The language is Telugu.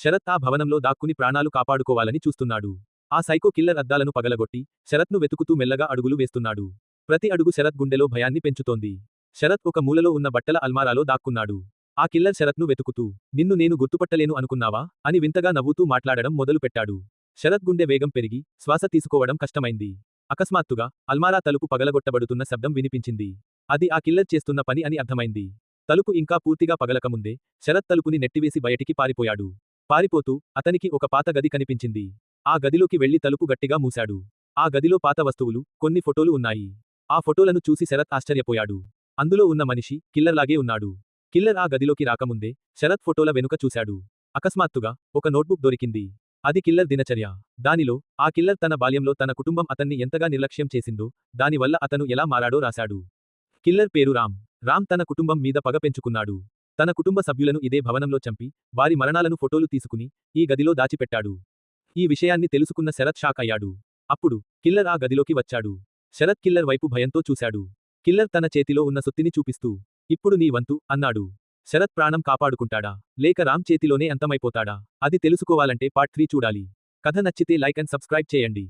శరత్ ఆ భవనంలో దాక్కుని ప్రాణాలు కాపాడుకోవాలని చూస్తున్నాడు. ఆ సైకో కిల్లర్ అద్దాలను పగలగొట్టి శరత్ను వెతుకుతూ మెల్లగా అడుగులు వేస్తున్నాడు. ప్రతి అడుగు శరత్ గుండెలో భయాన్ని పెంచుతోంది. శరత్ ఒక మూలలో ఉన్న బట్టల అల్మారాలో దాక్కున్నాడు. ఆ కిల్లర్ శరత్ను వెతుకుతూ నిన్ను నేను గుర్తుపట్టలేను అనుకున్నావా? అని వింతగా నవ్వుతూ మాట్లాడడం మొదలుపెట్టాడు. శరత్ గుండె వేగం పెరిగి శ్వాస తీసుకోవడం కష్టమైంది. అకస్మాత్తుగా అల్మారా తలుపు పగలగొట్టబడుతున్న శబ్దం వినిపించింది. అది ఆ కిల్లర్ చేస్తున్న పని అని అర్థమైంది. తలుపు ఇంకా పూర్తిగా పగలకముందే శరత్ తలుపుని నెట్టివేసి బయటికి పారిపోయాడు. పారిపోతూ అతనికి ఒక పాత గది కనిపించింది. ఆ గదిలోకి వెళ్ళి తలుపు గట్టిగా మూశాడు. ఆ గదిలో పాత వస్తువులు కొన్ని ఫోటోలు ఉన్నాయి. ఆ ఫోటోలను చూసి శరత్ ఆశ్చర్యపోయాడు. అందులో ఉన్న మనిషి కిల్లర్లాగే ఉన్నాడు. కిల్లర్ ఆ గదిలోకి రాకముందే శరత్ ఫోటోల వెనుక చూశాడు. అకస్మాత్తుగా ఒక నోట్బుక్ దొరికింది. అది కిల్లర్ దినచర్య. దానిలో ఆ కిల్లర్ తన బాల్యంలో తన కుటుంబం అతన్ని ఎంతగా నిర్లక్ష్యం చేసిందో దానివల్ల అతను ఎలా మారాడో రాశాడు. కిల్లర్ పేరు రామ్. రామ్ తన కుటుంబం మీద పగ పెంచుకున్నాడు. తన కుటుంబ సభ్యులను ఇదే భవనంలో చంపి వారి మరణాలను ఫోటోలు తీసుకుని ఈ గదిలో దాచిపెట్టాడు. ఈ విషయాన్ని తెలుసుకున్న శరత్ షాక్ అయ్యాడు. అప్పుడు కిల్లర్ ఆ గదిలోకి వచ్చాడు. శరత్ కిల్లర్ వైపు భయంతో చూశాడు. కిల్లర్ తన చేతిలో ఉన్న సొత్తిని చూపిస్తూ ఇప్పుడు నీ వంతు అన్నాడు. శరత్ ప్రాణం కాపాడుకుంటాడా? లేక రామ్ చేతిలోనే అంతమైపోతాడా? అది తెలుసుకోవాలంటే పార్ట్ త్రీ చూడాలి. కథ నచ్చితే లైక్ అండ్ సబ్స్క్రైబ్ చేయండి.